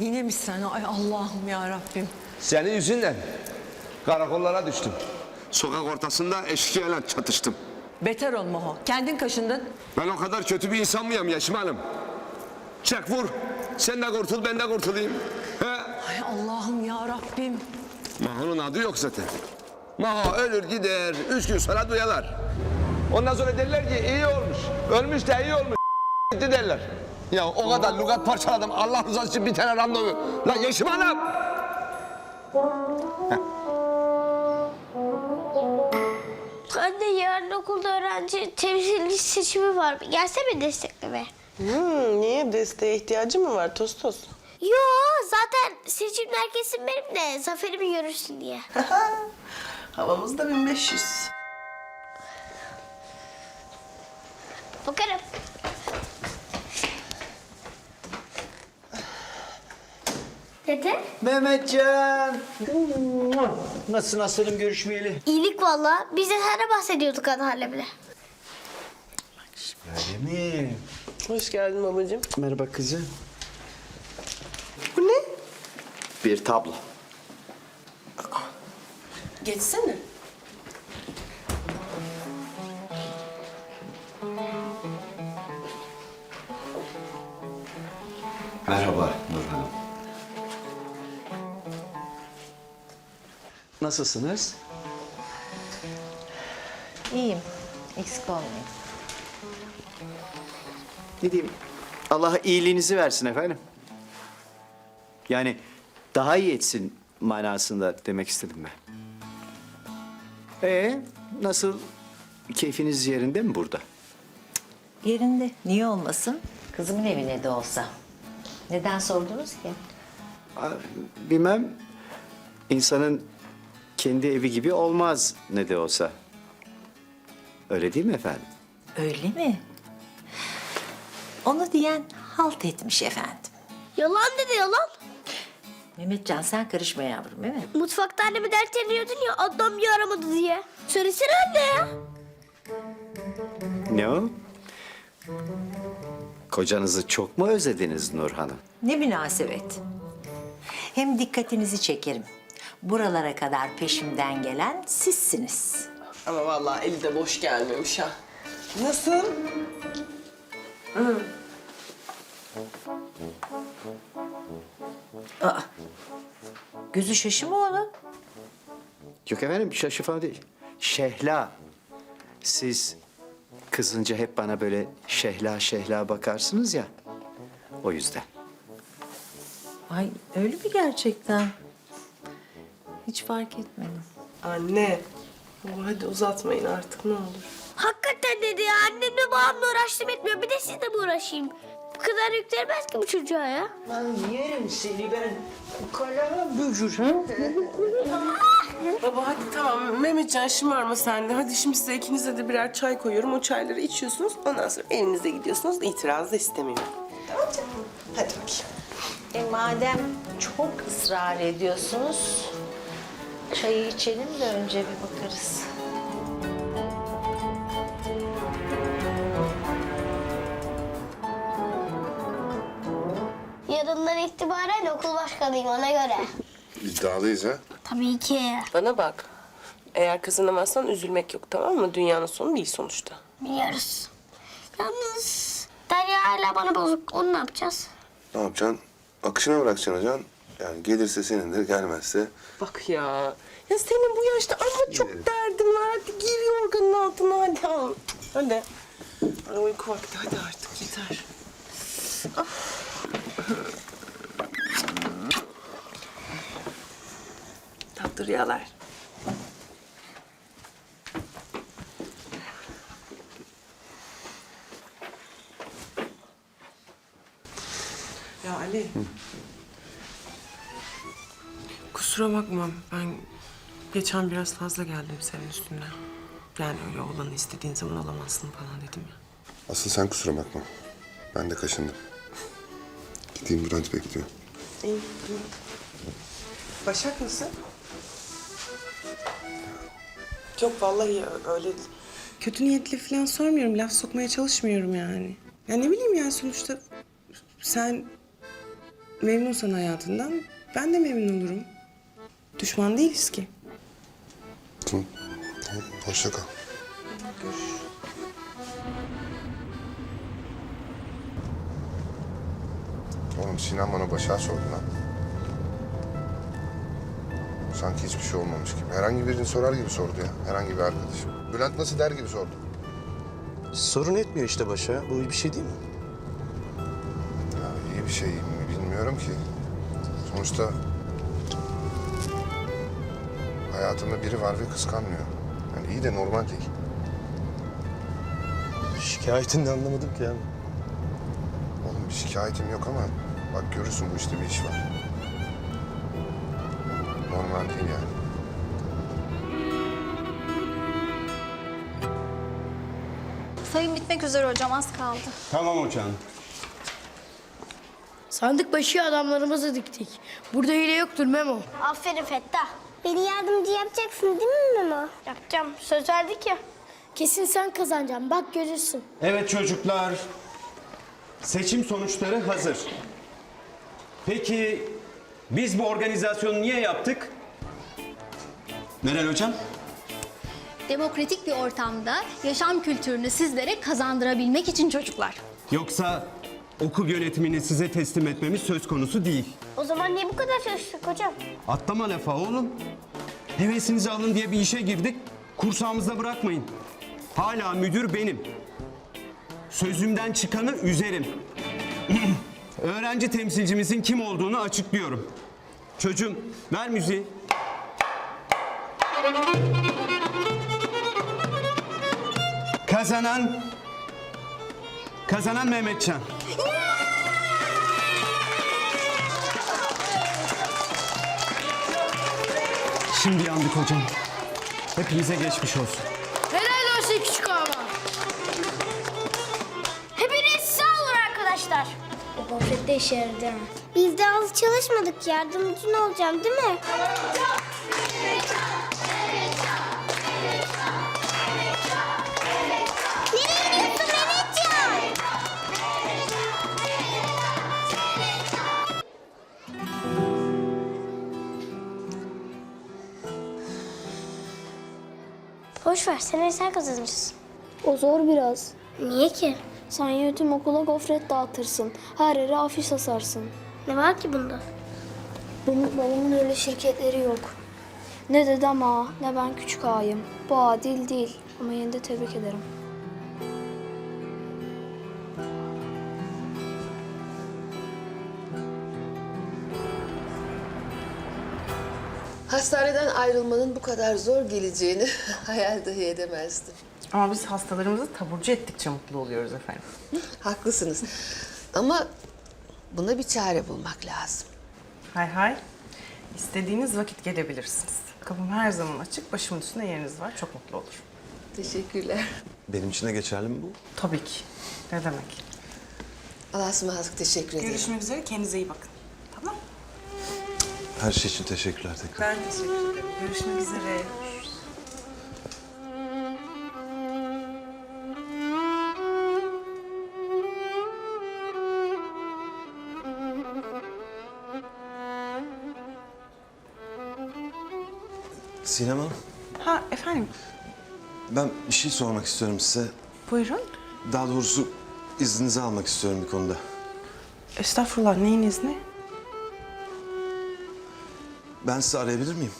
Yine mi sen? Ay Allah'ım ya Rabbim. Senin yüzünden karakollara düştüm. Sokak ortasında eşkıyalar çatıştım. Beter olma o. Kendin kaşındın. Ben o kadar kötü bir insan mıyım Yeşim Hanım? Çek vur. Sen de kurtul ben de kurtulayım. He? Ay Allah'ım ya Rabbim. Maho'nun adı yok zaten. Maho ölür gider. Üç gün sonra duyarlar. Ondan sonra derler ki iyi olmuş. Ölmüş de iyi olmuş. Gitti derler. Ya o kadar lugat parçaladım. Allah rızası için bir tane randevu. Lan Yeşim Hanım. Anne yarın okulda öğrenci temsilci seçimi var. Gelsene destekleme. Hmm, niye? Desteğe ihtiyacı mı var Tostos? Yo zaten seçimler kesin benim de zaferimi görürsün diye. Havamız da 1500. Bakarım. Dede? Mehmetcan. Nasılsın aslanım görüşmeyeli? İyilik valla. Biz de sana bahsediyorduk Anneannemle. Öyle mi? Hoş geldin babacığım. Merhaba kızım. Bu ne? Bir tablo. Geçsene. Merhaba Nur Nasılsınız? İyiyim. Eksik olmayın. Ne diyeyim? Allah iyiliğinizi versin efendim. Yani daha iyi etsin manasında demek istedim ben. Ee, nasıl? Keyfiniz yerinde mi burada? Yerinde. Niye olmasın? Kızımın evine de olsa. Neden sordunuz ki? Aa, Bilmem. İnsanın kendi evi gibi olmaz ne de olsa. Öyle değil mi efendim? Öyle mi? Onu diyen halt etmiş efendim. Yalan dedi yalan. Mehmetcan sen karışma yavrum değil mi? Mutfakta annemi dert yanıyordun ya adam bir aramadı diye. Söylesene anne ya. Ne o? Kocanızı çok mu özlediniz Nur Hanım? Ne münasebet. Hem dikkatinizi çekerim. Buralara kadar peşimden gelen sizsiniz. Ama vallahi eli de boş gelmemiş ha. Nasıl? Aa, gözü şaşı mı onun? Yok efendim şaşı falan değil. Şehla. Siz kızınca hep bana böyle şehla şehla bakarsınız ya. O yüzden. Ay öyle mi gerçekten? Hiç fark etmedim. Anne. Baba hadi uzatmayın artık ne olur. Hakikaten dedi ya annemle babamla uğraştım etmiyor. Bir de sizle mi uğraşayım? Bu kadar yüklenmez ki bu çocuğa ya. Ben yerim seni ben. Kala bücür ha? Baba hadi tamam Mehmetcan şımarma sen de. Hadi şimdi size ikinize de birer çay koyuyorum. O çayları içiyorsunuz. Ondan sonra evinize gidiyorsunuz. İtiraz da istemiyorum. Tamam canım. Hadi bakayım. E madem çok ısrar ediyorsunuz, çayı içelim de önce bir bakarız. Yarından itibaren okul başkanıyım ona göre. İddialıyız ha. Tabii ki. Bana bak. Eğer kazanamazsan üzülmek yok tamam mı? Dünyanın sonu değil sonuçta. Biliyoruz. Yalnız Derya hala bana bozuk. Onu ne yapacağız? Ne yapacaksın? Akışına bırakacaksın hocam. Yani gelirse senindir, gelmezse Bak ya. Ya senin bu yaşta ama çok derdin var. Hadi gir yorganın altına hadi al. Hadi. Ay, uyku vakti hadi artık yeter. Ah. Tatlı rüyalar. Ya Ali. Kusura bakma ben geçen biraz fazla geldim senin üstüne. Yani öyle olanı istediğin zaman alamazsın falan dedim ya. asıl sen kusura bakma. Ben de kaşındım. Gideyim Bülent bekliyor. Başak mısın? Yok vallahi öyle kötü niyetli falan sormuyorum. Laf sokmaya çalışmıyorum yani. Ya ne bileyim yani sonuçta sen memnunsan hayatından ben de memnun olurum. Düşman değiliz ki. Tamam. Tamam. Hoşça kal. Oğlum Sinan bana Başak'ı sordu lan. Sanki hiçbir şey olmamış gibi. Herhangi birini sorar gibi sordu ya. Herhangi bir arkadaşım. Bülent nasıl der gibi sordu. Sorun etmiyor işte başa. Bu iyi bir şey değil mi? Ya iyi bir şey mi bilmiyorum ki. Sonuçta hayatımda biri var ve kıskanmıyor. Yani iyi de normal değil. Şikayetini de anlamadım ki yani. Oğlum bir şikayetim yok ama bak görürsün bu işte bir iş var. Normal değil yani. Sayım bitmek üzere hocam az kaldı. Tamam hocam. Sandık başı adamlarımızı diktik. Burada hile yoktur Memo. Aferin Fettah. Beni yardımcı yapacaksın değil mi Memo? Yapacağım. Söz verdik ya. Kesin sen kazanacaksın. Bak görürsün. Evet çocuklar. Seçim sonuçları hazır. Peki biz bu organizasyonu niye yaptık? Meral hocam? Demokratik bir ortamda yaşam kültürünü sizlere kazandırabilmek için çocuklar. Yoksa okul yönetimini size teslim etmemiz söz konusu değil. O zaman niye bu kadar çalıştık hocam? Atlama lafa oğlum. Hevesinizi alın diye bir işe girdik. Kursağımızda bırakmayın. Hala müdür benim. Sözümden çıkanı üzerim. Öğrenci temsilcimizin kim olduğunu açıklıyorum. Çocuğum ver müziği. Kazanan Kazanan Mehmetcan. Şimdi yandık hocam. Hepinize geçmiş olsun. Helal olsun küçük ama. Hepiniz sağ olun arkadaşlar. O gofret de işe yaradı. Biz de az çalışmadık. Yardımcın olacağım değil mi? Boş ver. Seneye sen kazanacaksın. O zor biraz. Niye ki? Sen yönetim okula gofret dağıtırsın. Her yere afiş asarsın. Ne var ki bunda? Benim babamın öyle şirketleri yok. Ne dedem ağa, ne ben küçük ağayım. Bu adil değil ama yine de tebrik ederim. Hastaneden ayrılmanın bu kadar zor geleceğini hayal dahi edemezdim. Ama biz hastalarımızı taburcu ettikçe mutlu oluyoruz efendim. Haklısınız. Ama buna bir çare bulmak lazım. Hay hay. İstediğiniz vakit gelebilirsiniz. Kapım her zaman açık. Başımın üstünde yeriniz var. Çok mutlu olur. Teşekkürler. Benim için de geçerli mi bu? Tabii ki. Ne demek? Allah'a ısmarladık. Teşekkür ederim. Görüşmek üzere. Kendinize iyi bakın. Her şey için teşekkürler tekrar. Ben teşekkür ederim. Görüşmek üzere. Sinem Hanım, Ha efendim. ben bir şey sormak istiyorum size. Buyurun. Daha doğrusu izninizi almak istiyorum bir konuda. Estağfurullah. Neyin izni? Ben sizi arayabilir miyim?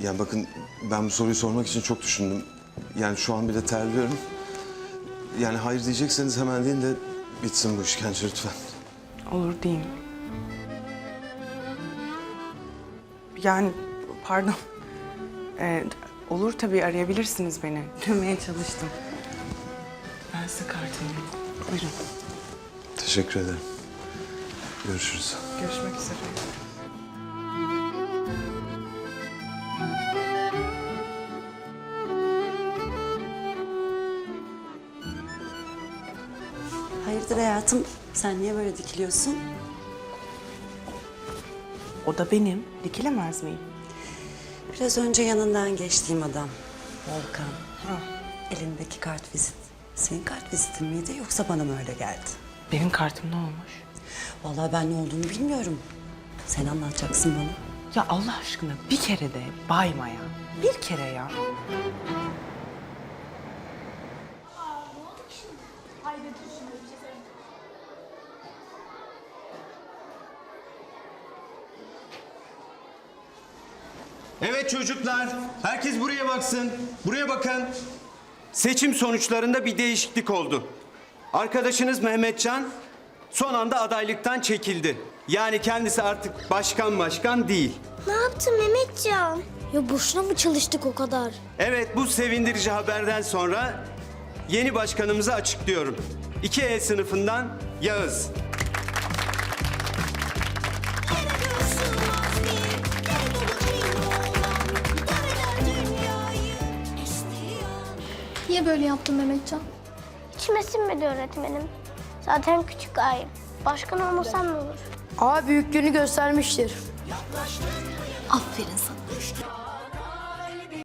Yani bakın ben bu soruyu sormak için çok düşündüm. Yani şu an bile terliyorum. Yani hayır diyecekseniz hemen deyin de bitsin bu işkence lütfen. Olur diyeyim. Yani pardon. Ee, olur tabii arayabilirsiniz beni. Dönmeye çalıştım. Ben size kartımı. Buyurun. Teşekkür ederim. Görüşürüz. Görüşmek üzere. Hayırdır hayatım? Sen niye böyle dikiliyorsun? O da benim. Dikilemez miyim? Biraz önce yanından geçtiğim adam. Volkan. Elindeki kart vizit. Senin kart vizitin miydi yoksa bana mı öyle geldi? Benim kartım ne olmuş? Vallahi ben ne olduğunu bilmiyorum. Sen anlatacaksın bana. Ya Allah aşkına bir kere de bayma ya. Bir kere ya. Evet çocuklar, herkes buraya baksın. Buraya bakın. Seçim sonuçlarında bir değişiklik oldu. Arkadaşınız Mehmetcan son anda adaylıktan çekildi. Yani kendisi artık başkan başkan değil. Ne yaptın Mehmetcan? Ya boşuna mı çalıştık o kadar? Evet bu sevindirici haberden sonra yeni başkanımızı açıklıyorum. 2E sınıfından Yağız. Niye böyle yaptın Mehmetcan? İçime sinmedi öğretmenim. Zaten küçük ayım. Başkan olmasam ne olur? A büyüklüğünü göstermiştir. Aferin sana.